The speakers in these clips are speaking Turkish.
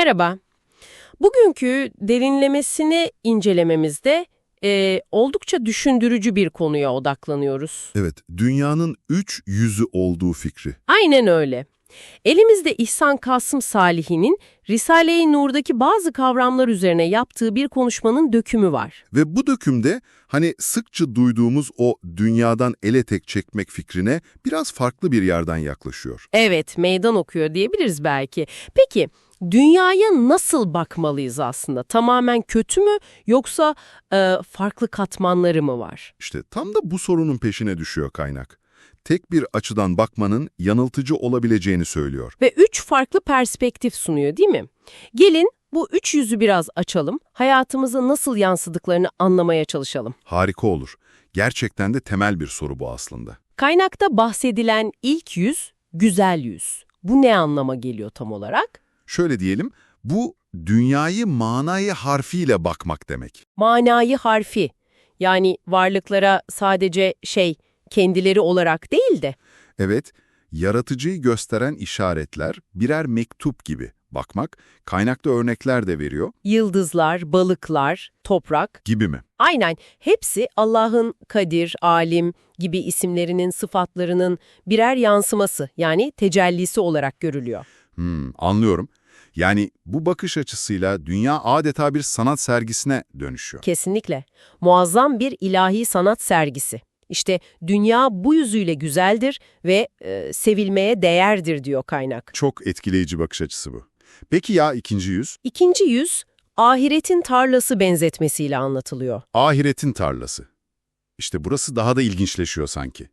Merhaba. Bugünkü derinlemesine incelememizde e, oldukça düşündürücü bir konuya odaklanıyoruz. Evet, dünyanın üç yüzü olduğu fikri. Aynen öyle. Elimizde İhsan Kasım Salihi'nin Risale-i Nur'daki bazı kavramlar üzerine yaptığı bir konuşmanın dökümü var. Ve bu dökümde hani sıkça duyduğumuz o dünyadan ele tek çekmek fikrine biraz farklı bir yerden yaklaşıyor. Evet, meydan okuyor diyebiliriz belki. Peki, dünyaya nasıl bakmalıyız aslında? Tamamen kötü mü yoksa e, farklı katmanları mı var? İşte tam da bu sorunun peşine düşüyor kaynak. Tek bir açıdan bakmanın yanıltıcı olabileceğini söylüyor. Ve üç farklı perspektif sunuyor değil mi? Gelin bu üç yüzü biraz açalım, hayatımıza nasıl yansıdıklarını anlamaya çalışalım. Harika olur. Gerçekten de temel bir soru bu aslında. Kaynakta bahsedilen ilk yüz, güzel yüz. Bu ne anlama geliyor tam olarak? Şöyle diyelim, bu dünyayı manayı harfiyle bakmak demek. Manayı harfi. Yani varlıklara sadece şey, kendileri olarak değil de Evet, yaratıcıyı gösteren işaretler birer mektup gibi bakmak, kaynakta örnekler de veriyor yıldızlar, balıklar, toprak. gibi mi? Aynen hepsi Allah'ın Kadir, Alim gibi isimlerinin sıfatlarının birer yansıması yani tecellisi olarak görülüyor. Hmm, anlıyorum. Yani bu bakış açısıyla dünya adeta bir sanat sergisine dönüşüyor. Kesinlikle. Muazzam bir ilahi sanat sergisi. İşte dünya bu yüzüyle güzeldir ve e, sevilmeye değerdir diyor kaynak. Çok etkileyici bakış açısı bu. Peki ya ikinci yüz? İkinci yüz, ahiretin tarlası benzetmesiyle anlatılıyor. Ahiretin tarlası. İşte burası daha da ilginçleşiyor sanki.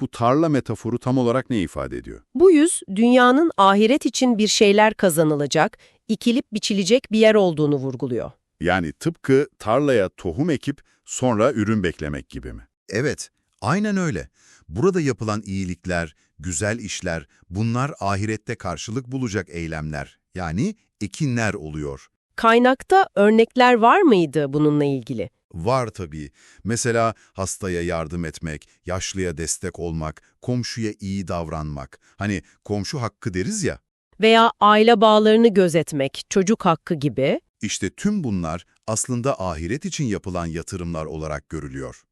Bu tarla metaforu tam olarak ne ifade ediyor? Bu yüz, dünyanın ahiret için bir şeyler kazanılacak, ikilip biçilecek bir yer olduğunu vurguluyor. Yani tıpkı tarlaya tohum ekip sonra ürün beklemek gibi mi? Evet, aynen öyle. Burada yapılan iyilikler, güzel işler, bunlar ahirette karşılık bulacak eylemler. Yani ekinler oluyor. Kaynakta örnekler var mıydı bununla ilgili? Var tabii. Mesela hastaya yardım etmek, yaşlıya destek olmak, komşuya iyi davranmak. Hani komşu hakkı deriz ya. Veya aile bağlarını gözetmek, çocuk hakkı gibi. İşte tüm bunlar aslında ahiret için yapılan yatırımlar olarak görülüyor.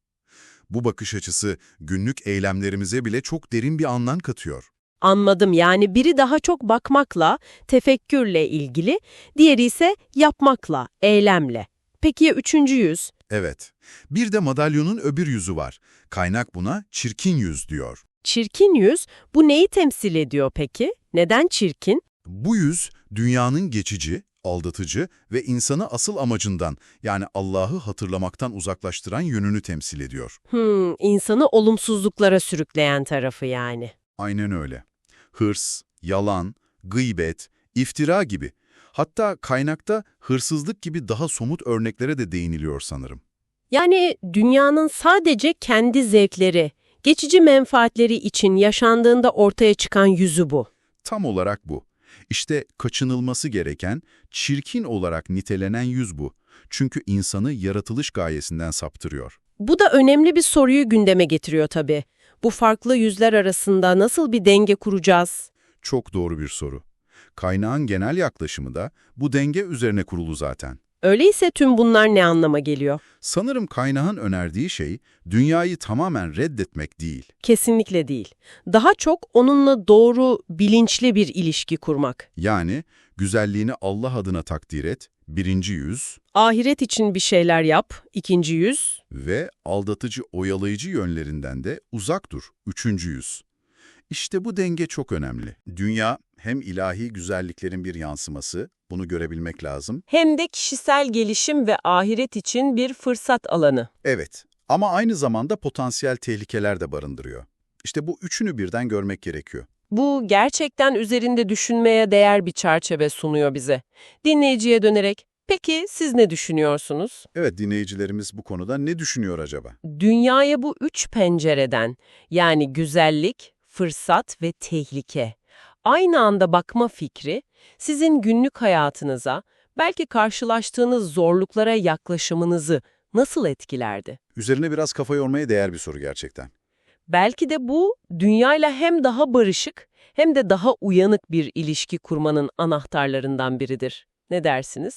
Bu bakış açısı günlük eylemlerimize bile çok derin bir anlam katıyor. Anladım yani biri daha çok bakmakla, tefekkürle ilgili, diğeri ise yapmakla, eylemle. Peki ya üçüncü yüz? Evet. Bir de madalyonun öbür yüzü var. Kaynak buna çirkin yüz diyor. Çirkin yüz, bu neyi temsil ediyor peki? Neden çirkin? Bu yüz dünyanın geçici, aldatıcı ve insanı asıl amacından yani Allah'ı hatırlamaktan uzaklaştıran yönünü temsil ediyor. Hmm, insanı olumsuzluklara sürükleyen tarafı yani. Aynen öyle. Hırs, yalan, gıybet, iftira gibi. Hatta kaynakta hırsızlık gibi daha somut örneklere de değiniliyor sanırım. Yani dünyanın sadece kendi zevkleri, geçici menfaatleri için yaşandığında ortaya çıkan yüzü bu. Tam olarak bu. İşte kaçınılması gereken, çirkin olarak nitelenen yüz bu. Çünkü insanı yaratılış gayesinden saptırıyor. Bu da önemli bir soruyu gündeme getiriyor tabii. Bu farklı yüzler arasında nasıl bir denge kuracağız? Çok doğru bir soru. Kaynağın genel yaklaşımı da bu denge üzerine kurulu zaten. Öyleyse tüm bunlar ne anlama geliyor? Sanırım kaynağın önerdiği şey dünyayı tamamen reddetmek değil. Kesinlikle değil. Daha çok onunla doğru, bilinçli bir ilişki kurmak. Yani güzelliğini Allah adına takdir et, birinci yüz Ahiret için bir şeyler yap, ikinci yüz. ve aldatıcı oyalayıcı yönlerinden de uzak dur, üçüncü yüz. İşte bu denge çok önemli. Dünya hem ilahi güzelliklerin bir yansıması, bunu görebilmek lazım. Hem de kişisel gelişim ve ahiret için bir fırsat alanı. Evet ama aynı zamanda potansiyel tehlikeler de barındırıyor. İşte bu üçünü birden görmek gerekiyor. Bu gerçekten üzerinde düşünmeye değer bir çerçeve sunuyor bize. Dinleyiciye dönerek, peki siz ne düşünüyorsunuz? Evet dinleyicilerimiz bu konuda ne düşünüyor acaba? Dünyaya bu üç pencereden, yani güzellik, fırsat ve tehlike, aynı anda bakma fikri, sizin günlük hayatınıza, belki karşılaştığınız zorluklara yaklaşımınızı nasıl etkilerdi? Üzerine biraz kafa yormaya değer bir soru gerçekten. Belki de bu dünyayla hem daha barışık hem de daha uyanık bir ilişki kurmanın anahtarlarından biridir. Ne dersiniz?